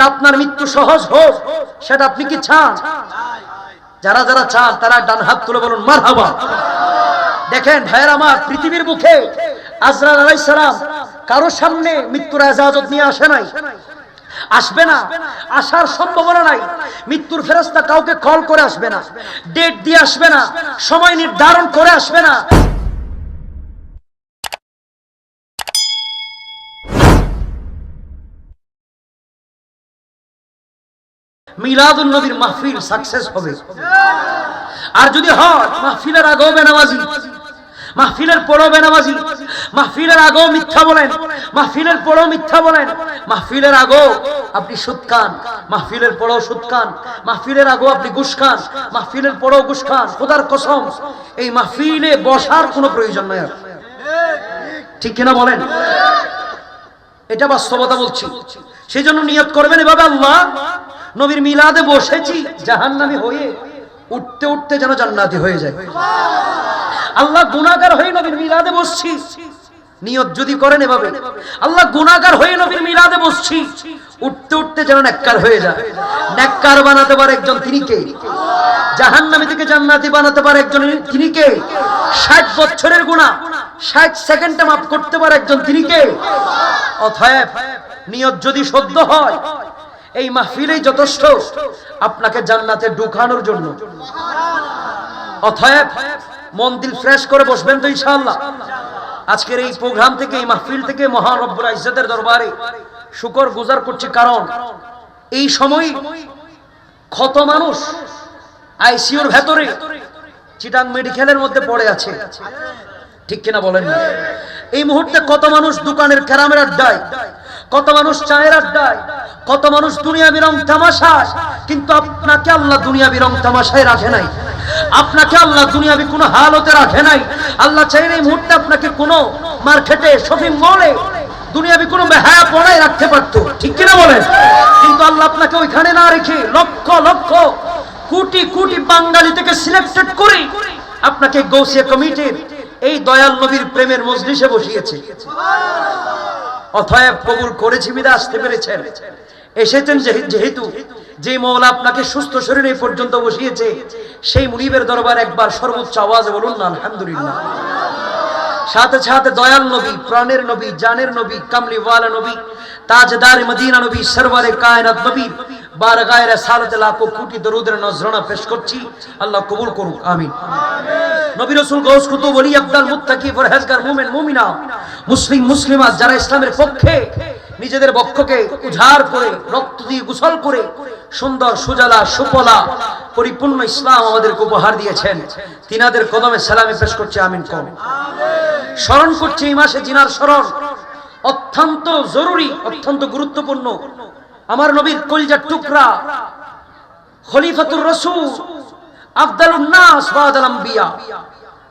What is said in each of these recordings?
তা আপনার মৃত্যু সহজ হোক, সেটা আপনি কি চান? যারা যারা চান, তারা ডান হাত তুলে বলুন মার হাবা দেখেন, ভাইয়ের আমার, পৃথিবীর মুখে আজরাল আলাইহিস সালাম কারও সামনে মৃত্যুর এজাজত নিয়ে আসে নাই। আসবে না। আসার সম্ভাবনা নাই। মৃত্যুর ফেরস্তা কাউকে কল করে আসবে না। ডেট দিয়ে আসবে না। সময় নির্ধারণ করে আসবে না। মিলাদুন নবীর মাহফিল সাকসেস হবে। আর যদি হয়, মাহফিলের আগেও বেনামাজি, মাহফিলের পরও বেনামাজি, মাহফিলের আগেও মিথ্যা বলেন, মাহফিলের পরও মিথ্যা বলেন, মাহফিলের আগেও আপনি সুদ খান, মাহফিলের পরও সুদ খান, মাহফিলের আগেও আপনি খান, মাহফিলের পরও খান, খোদার কসম, এই মাহফিলে বসার কোনো প্রয়োজন নাই আর। ঠিক কিনা বলেন? এটা বাস্তবতা বলছি। সেই জন্য নিয়ত করবেন এভাবে আল্লাহ নবীর মিলাদে বসেছি জাহান্নামী হয়ে উঠতে উঠতে যেন জান্নাতি হয়ে যায় আল্লাহ গুনাহগার হয়ে নবীর মিলাদে বসছি। নিয়ত যদি করেন এভাবে। আল্লাহ গুনাহগার হয়ে নবীর মিলাদে বসছি। উঠতে উঠতে যেন নেককার হয়ে যায়। নেককার বানাতে পারে একজন তিনি কে? জাহান্নামী থেকে জান্নাতি বানাতে পারে একজন তিনি কে? ষাট বছরের গুণা ষাট সেকেন্ডে মাফ করতে পারে একজন তিনি কে? অথয়েব নিয়ত যদি সদ্য হয় এই মাহফিলেই যথেষ্ট। আপনাকে জান্নাতে ঢুকানোর জন্য। অথয়েব মন দিল ফ্রেশ করে বসবেন তো ইনশাআল্লাহ। আজকের এই প্রোগ্রাম থেকে, এই মাহফিল থেকে মহান রব্বুল ইজ্জতের দরবারে শুকর গুজার করছি। কারণ, এই সময় ক্ষত মানুষ আইসিইউর ভেতরে চিটাং মেডিকেলের মধ্যে পড়ে আছে। ঠিক কিনা বলেন এই মুহূর্তে কত মানুষ দোকানের ক্যারামের আড্ডায় কত মানুষ চায়ের আড্ডায়, কত মানুষ দুনিয়া বিরং তামাশায়, কিন্তু আপনাকে আল্লাহ দুনিয়া বিরং তামাশায় রাখে নাই। আপনাকে আল্লাহ দুনিয়াবি কোনো হালতে রাখে নাই। আল্লাহ চাইলে এই মুহূর্তে আপনাকে কোনো মার্কেটে শপিং মলে দুনিয়াবি কোনো বেহায়া পড়ায় রাখতে পারতো। ঠিক কিনা বলেন? কিন্তু আল্লাহ আপনাকে ওইখানে না রেখে লক্ষ লক্ষ, কোটি কোটি বাঙালি থেকে সিলেক্টেড করে আপনাকে গৌসিয়া কমিটির এই দয়াল নবীর প্রেমের মজলিসে বসিয়েছে। অথয়েব কবুল করেছি বিদা আসতে পেরেছেন। এসেছেন যেহেতু, যে মৌলা আপনাকে সুস্থ শরীরে পর্যন্ত বসিয়েছে, সেই মুনিবের দরবার একবার সর্বোচ্চ আওয়াজ বলুন না, আলহামদুলিল্লাহ। সাথে সাথে দয়াল নবী, প্রাণের নবী, জানের নবী, কামলিওয়ালা নবী, তাজদার মদিনা নবী সরবারে কায়নাত নবী লাখো কোটি দরুদের নজরানা পেশ করছি। আল্লাহ কবুল করুক আমিন। নবী রাসূল গৌস কুতুব ওলি আব্দাল মুত্তাকি পরহেজগার মুমিন মুমিনা মুসলিম মুসলিমাত যারা ইসলামের পক্ষে নিজেদের বক্ষকে উজাড় করে রক্ত দিয়ে গোসল করে সুন্দর সুজলা সুফলা পরিপূর্ণ ইসলাম আমাদেরকে উপহার দিয়েছেন। তিনাদের কদমে সালামে পেশ করছে আমিন কম। স্মরণ করছে এই মাসে জিনার স্মরণ। অত্যন্ত জরুরি অত্যন্ত গুরুত্বপূর্ণ। আমার নবীর কলজার টুকরা, খলিফাতুর রসুল, আফদালুন নাস, বাদাল আম্বিয়া।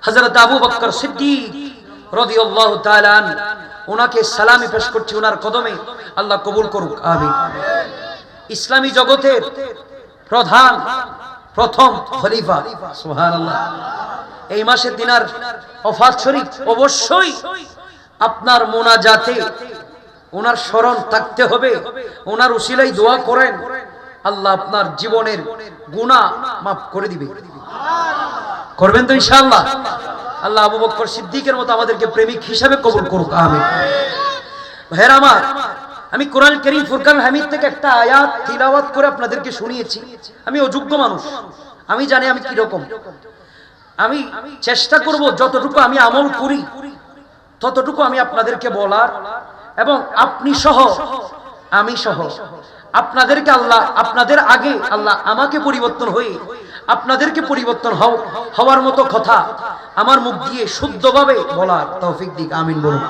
হযরত আবু বকর সিদ্দিক রাদিয়াল্লাহু তাআলা ওনাকে সালামি পেশ করছি ওনার কদমে। আল্লাহ কবুল করুক, আমিন। ইসলামী জগতের প্রধান, প্রথম খলিফা, সুবহানাল্লাহ। এই মাসে দিনার অফাত শরীফ অবশ্যই আপনার মোনাজাতে ওনার স্মরণ থাকতে হবে। ওনার উশিলাই দোয়া করেন। আল্লাহ আপনার জীবনের গুনাহ মাফ করে দিবে। করবেন তো ইনশাআল্লাহ। আল্লাহ আবু বকর সিদ্দিকের মতো আমাদেরকে প্রেমিক হিসাবে কবুল করুক। আমিন। ভাইয়ের আমার, আমি কোরআন করিম ফুরকান হামিদ থেকে একটা আয়াত তিলাওয়াত করে আপনাদেরকে শুনিয়েছি। আমি অযোগ্য মানুষ। আমি জানি আমি কি রকম আমি চেষ্টা করব যতটুকু আমি আমল করি, ততটুকু আমি আপনাদেরকে বলার। এবং আপনি সহ, আমি সহ। আপনাদেরকে আল্লাহ, আপনাদের আগে আল্লাহ আমাকে পরিবর্তন হয়ে আপনাদেরকে পরিবর্তন হও, হওয়ার মতো কথা আমার মুখ দিয়ে শুদ্ধভাবে বলার তৌফিক দিক, আমিন বলুন।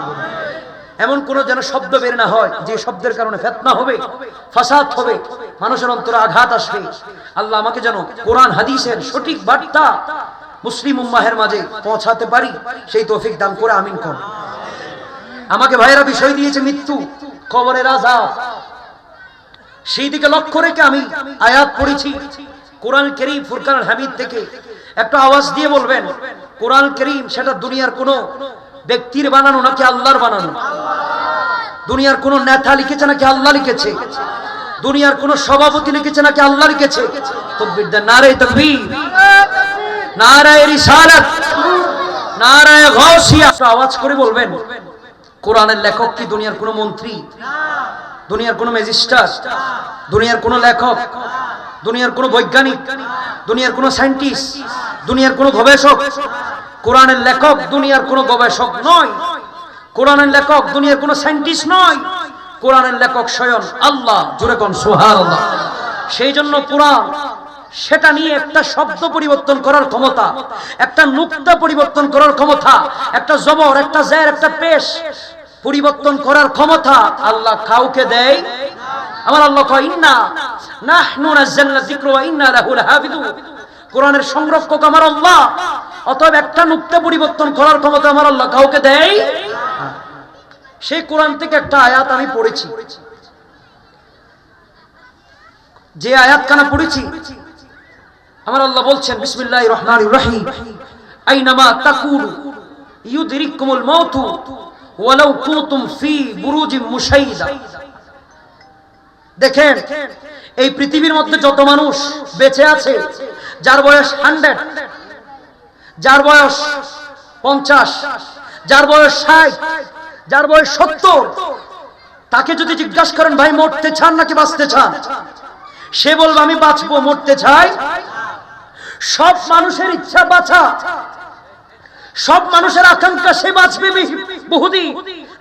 এমন কোন যেন শব্দ বের না হয়, যে শব্দের কারণে ফেতনা হবে, ফাসাদ হবে, মানুষের অন্তরে আঘাত আসবে। আল্লাহ আমাকে যেন কোরআন, হাদিসের সঠিক বার্তা মুসলিম উম্মাহের মাঝে পৌঁছাতে পারি, সেই তৌফিক দান করে আমিন কর। আমাকে ভাইয়েরা বিষয় দিয়েছে মৃত্যু, কবরের রাজা সেই দিকে লক্ষ্য রেখে আমি আয়াত পড়েছি। কোরআন করিম ফুরকান হামিদ থেকে একটা আওয়াজ দিয়ে বলবেন, কোরআন করিম সেটা দুনিয়ার কোনো ব্যক্তির বানানো নাকি আল্লাহর বানানো? দুনিয়ার কোন নেতা লিখেছে নাকি আল্লাহ লিখেছে? দুনিয়ার কোন সভাপতি লিখেছে নাকি আল্লাহ লিখেছে? তকবীর নারে তকবীর। নারায় রিসালাত। নারায় একটু আওয়াজ করে বলবেন কোরআনের লেখক কি দুনিয়ার কোন মন্ত্রী? দুনিয়ার কোন ম্যাজিস্ট্রেট? দুনিয়ার কোন লেখক? দুনিয়ার কোন বৈজ্ঞানিক? দুনিয়ার কোন সায়েন্টিস্ট? দুনিয়ার কোন গবেষক? কোরআনের লেখক দুনিয়ার কোন গবেষক নয়। কোরআনের লেখক দুনিয়ার কোন সায়েন্টিস্ট নয়। কোরআনের লেখক স্বয়ং আল্লাহ। জোরে কোন সেই জন্য কোরআন সেটা নিয়ে একটা শব্দ পরিবর্তন করার ক্ষমতা, একটা নুক্তা পরিবর্তন করার ক্ষমতা, একটা জবর, একটা জের, একটা পেশ পরিবর্তন করার ক্ষমতা আল্লাহ কাউকে দেয় আমার আল্লাহ কয়, ইন্না নাহনু ইন্না লাহু লাহাফিযুন কোরআনের সংরক্ষক আমার আল্লাহ, অতএব একটা নুক্তা পরিবর্তন করার ক্ষমতা আমার আল্লাহ কাউকে দেয় সেই কোরআন থেকে একটা আয়াত আমি পড়েছি। যে আয়াত কানা পড়েছি আমার আল্লাহ বলছেন বিসমিল্লাহ রহমান রহিম। আইনামা তাকুলু ইউদরিকুমুল ওয়ালাউ ফি মুশাইদা। দেখেন, এই পৃথিবীর মধ্যে যত মানুষ বেঁচে আছে, যার বয়স হান্ড্রেড, যার বয়স পঞ্চাশ, যার বয়স ষাট, যার বয়স সত্তর, তাকে যদি জিজ্ঞাসা করেন, ভাই, মরতে চান নাকি বাঁচতে চান? সে বলবে, আমি বাঁচবো, মরতে চাই। সব মানুষের ইচ্ছা বাঁচা সব মানুষের আকাঙ্ক্ষা সে বাঁচবে বহুদিন।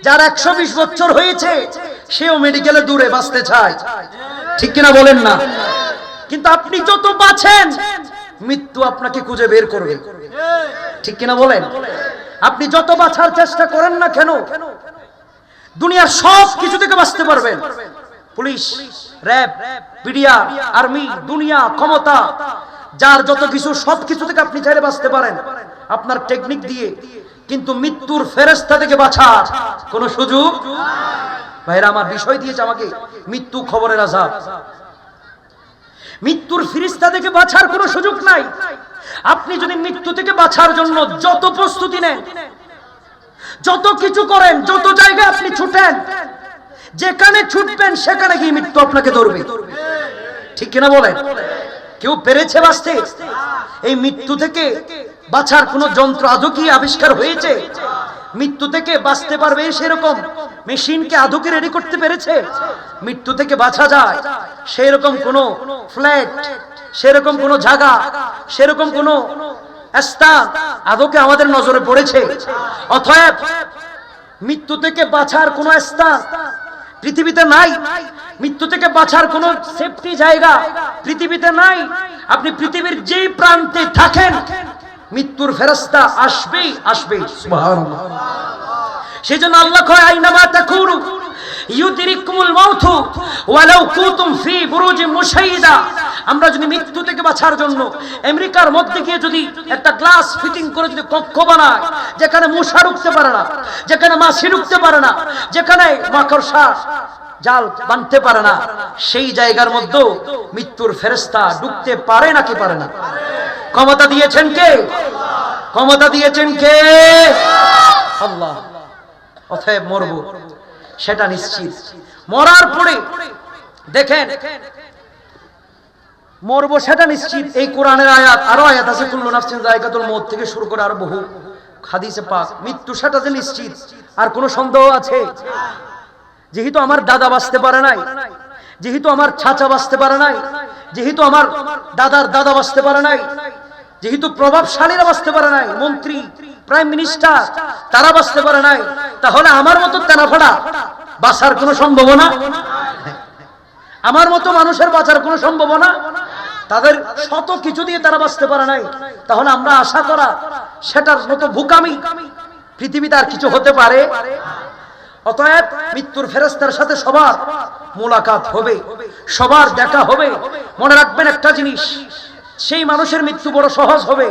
যার একশো বিশ বছর হয়েছে, সেও মেডিকেলে দূরে বাঁচতে চায়। ঠিক কিনা বলেন না? কিন্তু আপনি যত বাঁচেন, মৃত্যু আপনাকে খুঁজে বের করবে। ঠিক কিনা বলেন? আপনি যত বাঁচার চেষ্টা করেন না কেন, দুনিয়ার সব কিছু থেকে বাঁচতে পারবেন। পুলিশ, র্যাব, বিডিআর, আর্মি, দুনিয়া, ক্ষমতা যার যত কিছু, সব কিছু থেকে আপনি চাইলে বাঁচতে পারেন। আপনার টেকনিক দিয়ে। কিন্তু মৃত্যুর ফেরেস্তা থেকে বাঁচার কোন সুযোগ ভাইরা, আমার বিষয় দিয়েছে আমাকে, মৃত্যু খবরের আজাব। মৃত্যুর ফিরিস্তা থেকে বাঁচার কোনো সুযোগ নাই। আপনি যদি মৃত্যু থেকে বাঁচার জন্য যত প্রস্তুতি নেন, যত কিছু করেন, যত জায়গায় আপনি ছুটেন, যেখানে ছুটবেন, সেখানে গিয়ে মৃত্যু আপনাকে ধরবে। ঠিক কিনা বলেন? কেউ পেরেছে বাঁচতে? এই মৃত্যু থেকে বাঁচার কোন যন্ত্র আদৌ কি আবিষ্কার হয়েছে? মৃত্যু থেকে বাঁচতে পারবে সেরকম মেশিনকে আদৌ কি রেডি করতে পেরেছে? মৃত্যু থেকে বাঁচা যায় সেরকম কোন ফ্ল্যাট, সেরকম কোন জায়গা, সেরকম কোন স্থান আদৌকে আমাদের নজরে পড়েছে? অতএব মৃত্যু থেকে বাঁচার কোন স্থান পৃথিবীতে নাই। মৃত্যু থেকে বাঁচার কোন সেফটি জায়গা পৃথিবীতে নাই। আপনি পৃথিবীর যে প্রান্তে থাকেন মৃত্যুর ফেরস্তা আসবেই আসবেই। সেই জন্য আল্লাহ কয় আইনামা তাকুনু ইউদরিকুমুল মাউতু ওয়ালাউ কুতুম ফি বুরুজি মুশাইদা। আমরা যদি মৃত্যু থেকে বাঁচার জন্য আমেরিকার মধ্যে গিয়ে যদি একটা গ্লাস ফিটিং করে যদি কক্ষ বানায় যেখানে মশা ঢুকতে পারে না, যেখানে মাছি ঢুকতে পারে না, যেখানে মাকড়সা জাল বানতে পারে না, সেই জায়গার মধ্যে মৃত্যুর ফেরস্তা ঢুকতে পারে নাকি পারে না? ক্ষমতা দিয়েছেন কে? ক্ষমতা দিয়েছেন কে? আল্লাহ। অতএব মরব, সেটা নিশ্চিত। মরার পরে দেখেন মরবো সেটা নিশ্চিত। এই কোরআনের আয়াত, আরও আয়াত আছে, কুল্লু নাফসিন জায়গাতুল মৌত থেকে শুরু করে আরও বহু হাদিসে পাক। মৃত্যু সেটা যে নিশ্চিত, আর কোনো সন্দেহ আছে? যেহেতু আমার দাদা বাঁচতে পারে নাই, যেহেতু আমার ছাচা বাঁচতে পারে নাই, যেহেতু আমার দাদার দাদা বাঁচতে পারে নাই, যেহেতু প্রভাবশালীরা বাঁচতে পারে নাই, মন্ত্রী, প্রাইম মিনিস্টার, তারা বাঁচতে পারে নাই, তাহলে আমার মতো তেনাফাড়া বাঁচার কোনো সম্ভাবনা? আমার মতো মানুষের বাঁচার কোনো সম্ভাবনা? তাদের শত কিছু দিয়ে তারা বাঁচতে পারে নাই। তাহলে আমরা আশা করা সেটার মতো ভুকামি পৃথিবীতে আর কিছু হতে পারে। অতএব মৃত্যুর ফেরস্তার সাথে সবার মোলাকাত হবে, সবার দেখা হবে। মনে রাখবেন একটা জিনিস, সেই মানুষের মৃত্যু বড় সহজ হবে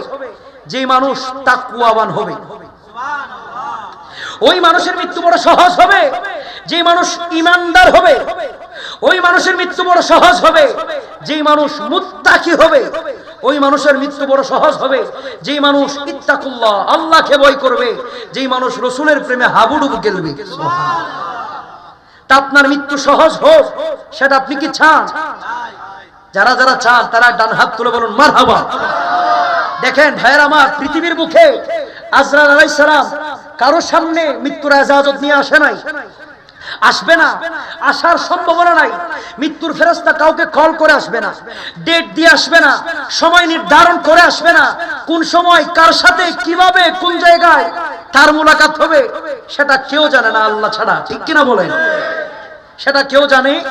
যে মানুষ তাকুয়াবান হবে। ওই মানুষের মৃত্যু বড় সহজ হবে যে মানুষ ইমানদার হবে। ওই মানুষের মৃত্যু বড় সহজ হবে। যে মানুষ মুত্তাকি হবে, ওই মানুষের মৃত্যু বড় সহজ হবে। যে মানুষ ইত্তাকুল্লাহ, আল্লাহকে ভয় করবে যে মানুষ রসুলের প্রেমে হাবুডুবু গেলবে। তা আপনার মৃত্যু সহজ হোক, সেটা আপনি কি চান? যারা যারা চান, তারা ডান হাত তুলে বলুন মার হাবা দেখেন ভাইয়ের আমার পৃথিবীর মুখে আজরাল আলাইহিস সালাম কারও সামনে মৃত্যুর এজাজত নিয়ে আসে নাই। আসবে না। আসার সম্ভাবনা নাই। মৃত্যুর ফেরস্তা কাউকে কল করে আসবে না। ডেট দিয়ে আসবে না। সময় নির্ধারণ করে আসবে না। কোন সময় কার সাথে কীভাবে কোন জায়গায় তার মোলাকাত হবে সেটা কেউ জানে না আল্লাহ ছাড়া। ঠিক কিনা বলেন? সেটা কেউ জানে?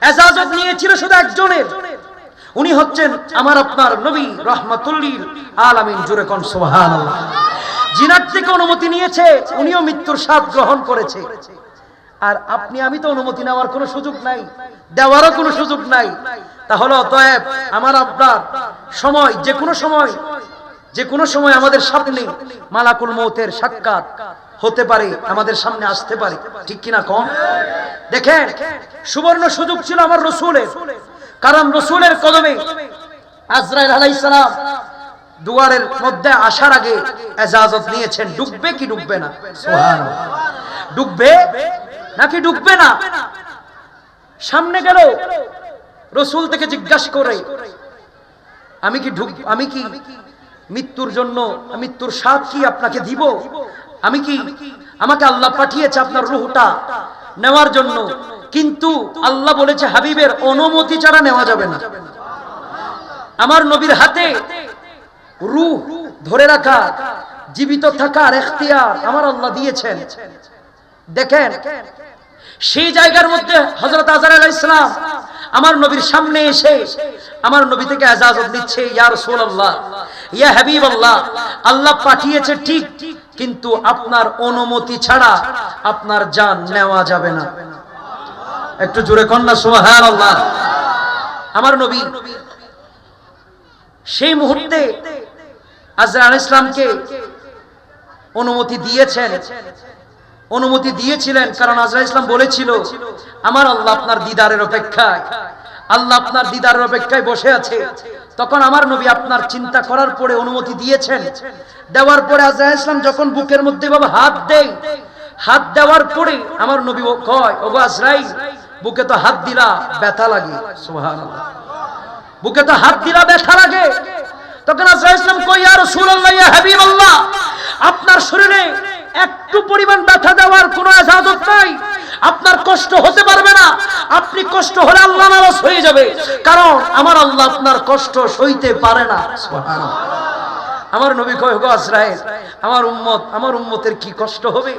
এজাজত নিয়েছিল শুধু একজনের। উনি হচ্ছেন আমার আপনার নবী রহমাতুল্লিল আলামিন। জুরে কোন সুবহানাল্লাহ। জিনার থেকে অনুমতি নিয়েছে উনিও মৃত্যুর স্বাদ গ্রহণ করেছে। আর আপনি, আমি তো অনুমতি নেওয়ার কোনো সুযোগ নাই, দেওয়ারও কোনো সুযোগ নাই। তাহলে অতএব আমার আপনার সময়, যে কোনো সময়, যে কোনো সময় আমাদের সামনে মালাকুল মৌতের সাক্ষাৎ হতে পারে, আমাদের সামনে আসতে পারে। ঠিক কিনা কম? দেখেন, সুবর্ণ সুযোগ ছিল আমার রসুলের, কারণ রসুলের কদমে আজরাইল আলাইহিস সালাম দুয়ারের মধ্যে আসার আগে এজাজত নিয়েছেন। ডুববে কি ডুববে না? ডুববে? নাকি ডুববে না। সামনে গেল রসুল থেকে জিজ্ঞাসা করে, আমি কি ঢুক আমি কি মৃত্যুর জন্য, মৃত্যুর স্বাদ কি আপনাকে দিব? আমি কি আমাকে আল্লাহ পাঠিয়েছে আপনার রুহটা নেওয়ার জন্য? কিন্তু আল্লাহ বলেছে, হাবিবের অনুমতি ছাড়া নেওয়া যাবে না। আমার নবীর হাতে রুহ ধরে রাখা, জীবিত থাকার এখতিয়ার আমার আল্লাহ দিয়েছেন। দেখেন, সেই জায়গার মধ্যে হজরত আজর ইসলাম আমার নবীর সামনে এসে আমার নবী থেকে এজাজত দিচ্ছে ইয়া রাসূলুল্লাহ, ইয়া হাবিবাল্লাহ, আল্লাহ পাঠিয়েছে ঠিক, কিন্তু আপনার অনুমতি ছাড়া আপনার জান নেওয়া যাবে না। একটু জোরে কন্যা সুবহানাল্লাহ। আমার নবী সেই মুহূর্তে আজরা ইসলামকে অনুমতি দিয়েছেন। অনুমতি দিয়েছিলেন, কারণ আজরা ইসলাম বলেছিল, আমার আল্লাহ আপনার দিদারের অপেক্ষায়। আল্লাহ আপনার দিদারের অপেক্ষায় বসে আছে। তখন আমার নবী আপনার চিন্তা করার পরে অনুমতি দিয়েছেন। দেওয়ার পরে আজরা ইসলাম যখন বুকের মধ্যে বাবা হাত দেয়, হাত দেওয়ার পরে আমার নবী কয়, ওগো আজরাইল, বুকে তো হাত দিলা, ব্যথা লাগে। বুকে তো হাত দিলা, ব্যথা লাগে। তখন আজরা ইসলাম কই ইয়া রাসূলুল্লাহ, ইয়া হাবিবাল্লাহ, আপনার শরীরে একটু পরিমাণ ব্যথা দেওয়ার কোনো ইজাজত নাই। আপনার কষ্ট হতে পারবে না। আপনি কষ্ট হলে আল্লাহ নারাজ হয়ে যাবে। কারণ আমার আল্লাহ আপনার কষ্ট সইতে পারে না। আমার নবী কয় গো আজরাইল, আমার উম্মত, আমার উম্মতের কি কষ্ট হবে?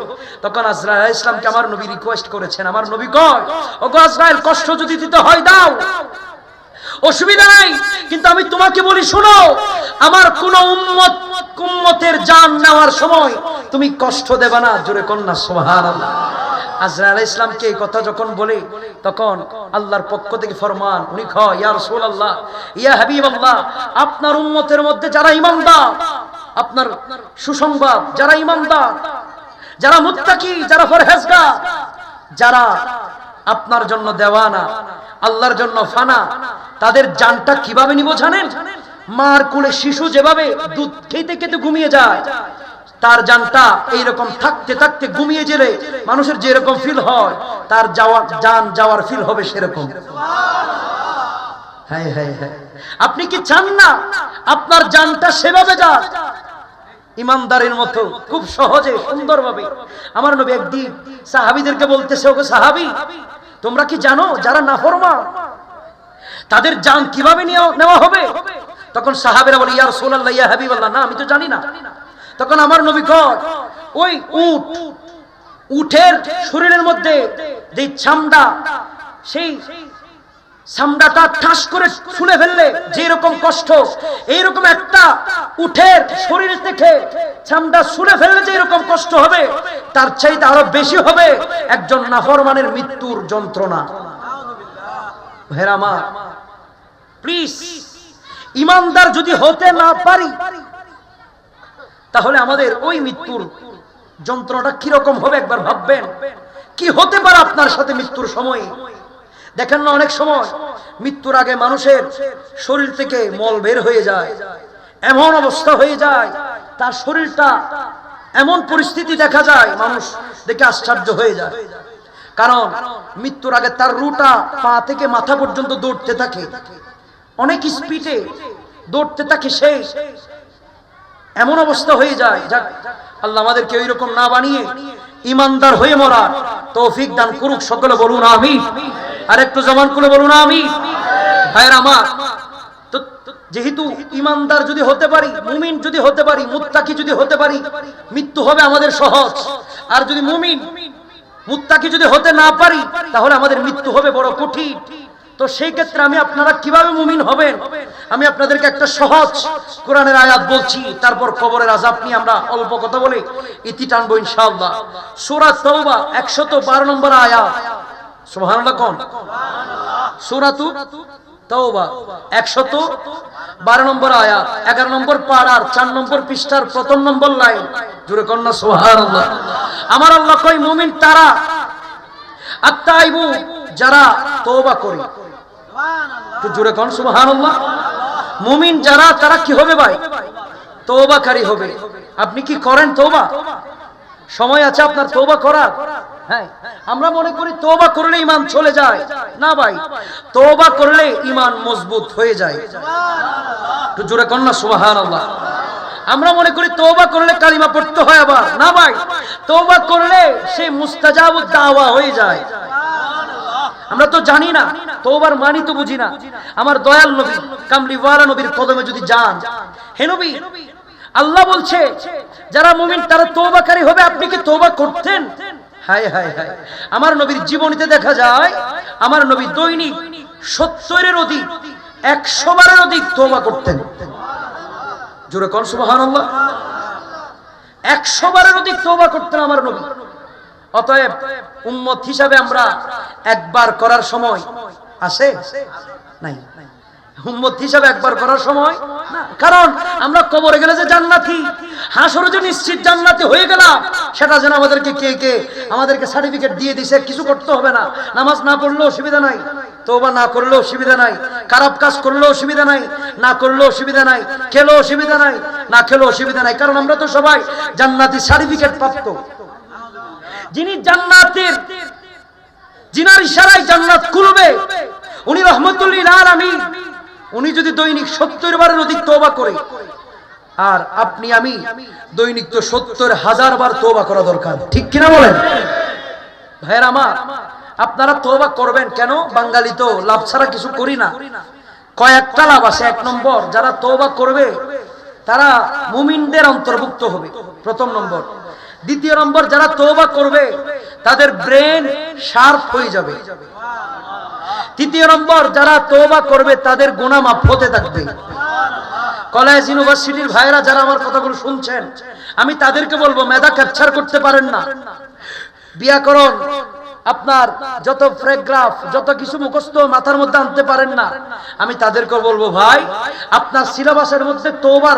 তখন আজরাইল ইসলামকে আমার নবী রিকোয়েস্ট করেছেন। আমার নবী কয় ও গো আজরাইল, কষ্ট যদি দিতে হয়, দাও। অসুবিধা নাই, কিন্তু আমি তোমাকে বলি, শোনো, আমার কোন উম্মত, উম্মতের জান নেওয়ার সময় তুমি কষ্ট দেবা না, জোরে কন্যা আজরা ইসলামকে এই কথা যখন বলে, তখন আল্লাহর পক্ষ থেকে ফরমান, উনি কয়, ইয়া রাসূলুল্লাহ, ইয়া হাবিবাল্লাহ, আপনার উম্মতের মধ্যে যারা ঈমানদার, আপনার সুসংবাদ, যারা ঈমানদার, যারা মুত্তাকি, যারা পরহেজগার, যারা আপনার জন্য দেওয়ানা, আল্লাহর জন্য ফানা। তাদের জানটা কীভাবে নিব জানেন? মার কোলে শিশু যেভাবে দুধ খেতে খেতে ঘুমিয়ে যায়, তার জানটা এইরকম থাকতে থাকতে ঘুমিয়ে গেলে মানুষের যেরকম ফিল হয়, তার যাওয়ার জান যাওয়ার ফিল হবে সেরকম। আপনি কি চান না আপনার জানটা সেভাবে যাক? ইমানদারের মতো, খুব সহজে, সুন্দরভাবে। আমার নবী একদিন সাহাবিদেরকে বলতেছে, ওগো সাহাবি, তোমরা কি জানো যারা নাফরমা? তাদের জান কীভাবে নেওয়া- হবে? তখন সাহাবেরা বলে, ইয়া রাসূলুল্লাহ, ইয়া হাবিবাল্লাহ, না, আমি তো জানি না। তখন আমার নবী কয়, ওই উট, উঠের শরীরের মধ্যে যে চামড়া, সেই চামড়াটা ঠাস করে শুনে ফেললে যে রকম কষ্ট, এইরকম একটা উঠের শরীর থেকে চামড়া শুনে ফেললে যে এরকম কষ্ট হবে, তার চাইতে আরও বেশি হবে একজন নাফরমানের মৃত্যুর যন্ত্রণা। ভেরামা প্লিজ ইমানদার যদি হতে না পারি, তাহলে আমাদের ওই মৃত্যুর যন্ত্রণাটা কীরকম হবে একবার ভাববেন? কি হতে পারে আপনার সাথে মৃত্যুর সময়ে? দেখেন না অনেক সময় মৃত্যুর আগে মানুষের শরীর থেকে মল বের হয়ে যায়, এমন অবস্থা হয়ে যায়, তার শরীরটা এমন পরিস্থিতি দেখা যায়, মানুষ দেখে আশ্চর্য হয়ে যায়। কারণ মৃত্যুর আগে তার রুটা পা থেকে মাথা পর্যন্ত দৌড়তে থাকে। অনেক স্পিডে দৌড়তে থাকে সে। এমন অবস্থা হয়ে যায়, যাক, আল্লাহ আমাদেরকে ওই রকম না বানিয়ে ইমানদার হয়ে মরা তৌফিক দান করুক, সকলে বলুন আমি আর একটু জমান করে বলুন, আমি। ভাইয়ের আমার। যেহেতু ইমানদার যদি হতে পারি, মুমিন যদি হতে পারি, মুত্তাকি যদি হতে পারি, মৃত্যু হবে আমাদের সহজ। আর যদি মুমিন, মুত্তাকি যদি হতে না পারি, তাহলে আমাদের মৃত্যু হবে বড় কঠিন। তো সেই ক্ষেত্রে আমি আপনারা কীভাবে মুমিন হবেন? আমি আপনাদেরকে একটা সহজ কোরআনের আয়াত বলছি। তারপর কবরের আজাব নিয়ে আমরা অল্প কথা বলে। ইতি টানবো ইনশাআল্লাহ। সূরা তওবা 112 নম্বর আয়াত। সুবহানাল্লাহ কোন? সূরাতু তওবা 112 নম্বর আয়াত 11 নম্বর পারার 4 নম্বর পৃষ্ঠার প্রথম নম্বর লাইন। জুড়ে কন্না সুবহানাল্লাহ। আমার আল্লাহ কই মুমিন তারা আত্তাইবু যারা মুমিন যারা, তারা কি হবে ভাই? তওবাকারী হবে। আপনি কি করেন তওবা? সময় আছে আপনার তোবা করার। হ্যাঁ আমরা মনে করি তোবা করলে ইমান চলে যায়। না ভাই, তওবা করলে ইমান মজবুত হয়ে যায়। জোরে কন না, সুবহানাল্লাহ। আমরা মনে করি তওবা করলে কালিমা পড়তে হয় আবার। না ভাই তোবা করলে সে মুস্তাজাবুদ দাওয়া হয়ে যায়। আমরা তো জানি না তোবার মানি তো বুঝি না। আমার দয়াল নবী, কামলিওয়ালা নবীর কদমে যদি যান। হে নবী আল্লাহ বলছে, যারা মুমিন, তারা তওবাকারী হবে। আপনি কি তওবা করতেন? হায় হায় হায়। আমার নবীর জীবনীতে দেখা যায়, আমার নবী দৈনিক সত্তরের অধিক একশো বারের অধিক তওবা করতেন। জোরে কন, সুবহানাল্লাহ। একশো বারের অধিক তওবা করতেন আমার নবী। অতএব উম্মত হিসাবে আমরা একবার করার সময় আছে নাই। উম্মত হিসাবে একবার করার সময়? কারণ আমরা কবরে গেলে যে জান্নাতি, হাসরে যে নিশ্চিত জান্নাতি হয়ে গেলাম, সেটা যেন আমাদেরকে কে কে আমাদেরকে সার্টিফিকেট দিয়ে দিছে, কিছু করতে হবে না। নামাজ না পড়লেও অসুবিধা নাই তোবা না করলেও অসুবিধা নাই, খারাপ কাজ করলেও অসুবিধা নাই, না করলেও অসুবিধা নাই, খেলেও অসুবিধা নাই, না খেলেও অসুবিধা নাই। কারণ আমরা তো সবাই জান্নাতি সার্টিফিকেট প্রাপ্ত। যিনি জান্নাতের জিনার ইশারায় জান্নাত খুলবে, উনি রহমতুল্লিল আলামিন। উনি যদি দৈনিক সত্তর বারের অধিক তওবা করে, আর আপনি, আমি দৈনিক তো সত্তর হাজার বার তোবা করা দরকার। ঠিক কিনা বলেন? ভাইয়ের আমার, আপনারা তওবা করবেন কেন? বাঙালি তো লাভ ছাড়া কিছু করি না। কয়েকটা লাভ আছে, এক নম্বর, যারা তওবা করবে, তারা মুমিনদের অন্তর্ভুক্ত হবে। প্রথম নম্বর। দ্বিতীয় নম্বর, যারা তওবা করবে, তাদের ব্রেন শার্প হয়ে যাবে। তৃতীয় নম্বর, যারা তওবা করবে, তাদের গুনাহ মাফ হতে থাকবে। কলেজ, ইউনিভার্সিটির ভাইরা যারা আমার কথাগুলো শুনছেন, আমি তাদেরকে বলব, মেধা ক্যাপচার করতে পারেন না। বিয়াকরণ আপনার যত প্যারাগ্রাফ যত কিছু মুখস্থ মাথার মধ্যে আনতে পারেন না। আমি তাদেরকে বলব, ভাই, আপনার সিলেবাসের মধ্যে তোবার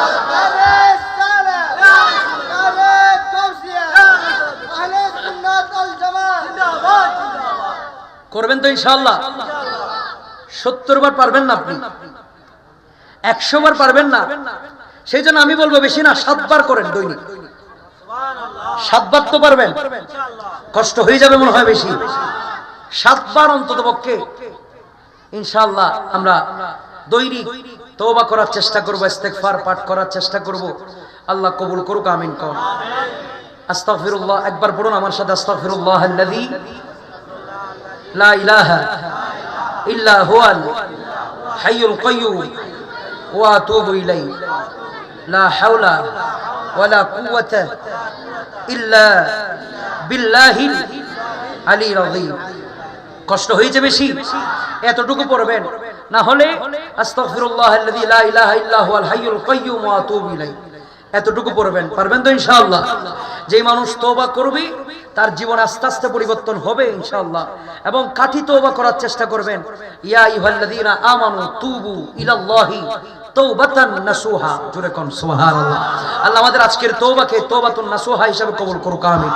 করবেন তো ইনশাল্লাহ সত্তর বার পারবেন না আপনি। একশো বার পারবেন না। সেই জন্য আমি বলব বেশি না সাতবার করেন দৈনিক। সাতবার তো পারবেন। কষ্ট হয়ে যাবে মনে হয় বেশি। সাতবার অন্তত পক্ষে ইনশাআল্লাহ আমরা দৈনিক তওবা করার চেষ্টা করব, ইস্তেগফার পাঠ করার চেষ্টা করব। আল্লাহ কবুল করুক, আমিন কর আস্তাগফিরুল্লাহ, একবার পড়ুন আমার সাথে, আস্তাগফিরুল্লাহ আল্লাযী ইলাহা ইল্লা হুয়াল হাইয়ুল কাইয়্যুম ওয়া আতুবু ইলাইহি। লা হাওলা ওয়ালা কুওয়াতা ইল্লা বিল্লাহিল আলির আযীম। কষ্ট হয়েছে বেশি, এতটুকু পড়বেন। না হলে আস্তাগফিরুল্লাহ আল্লাযী লা ইলাহা ইল্লা হুয়াল হাইয়ুল কাইয়্যুম ওয়া আতুবু ইলাইহি। এতটুকু পড়বেন, পারবেন তো ইনশাআল্লাহ। যেই মানুষ তওবা করবে তার জীবন আস্তে আস্তে পরিবর্তন হবে, ইনশাআল্লাহ। এবং কাঠি তওবা করার চেষ্টা করবেন। ইয়া আইয়ুহাল্লাযীনা আমানু তুবু ইলাল্লাহি তৌবাতান নাসুহা। জোরে কোন সুবহানাল্লাহ। আল্লাহ আমাদের আজকের তওবাকে তওবাতুন নাসুহা হিসাবে কবুল করুক, আমিন।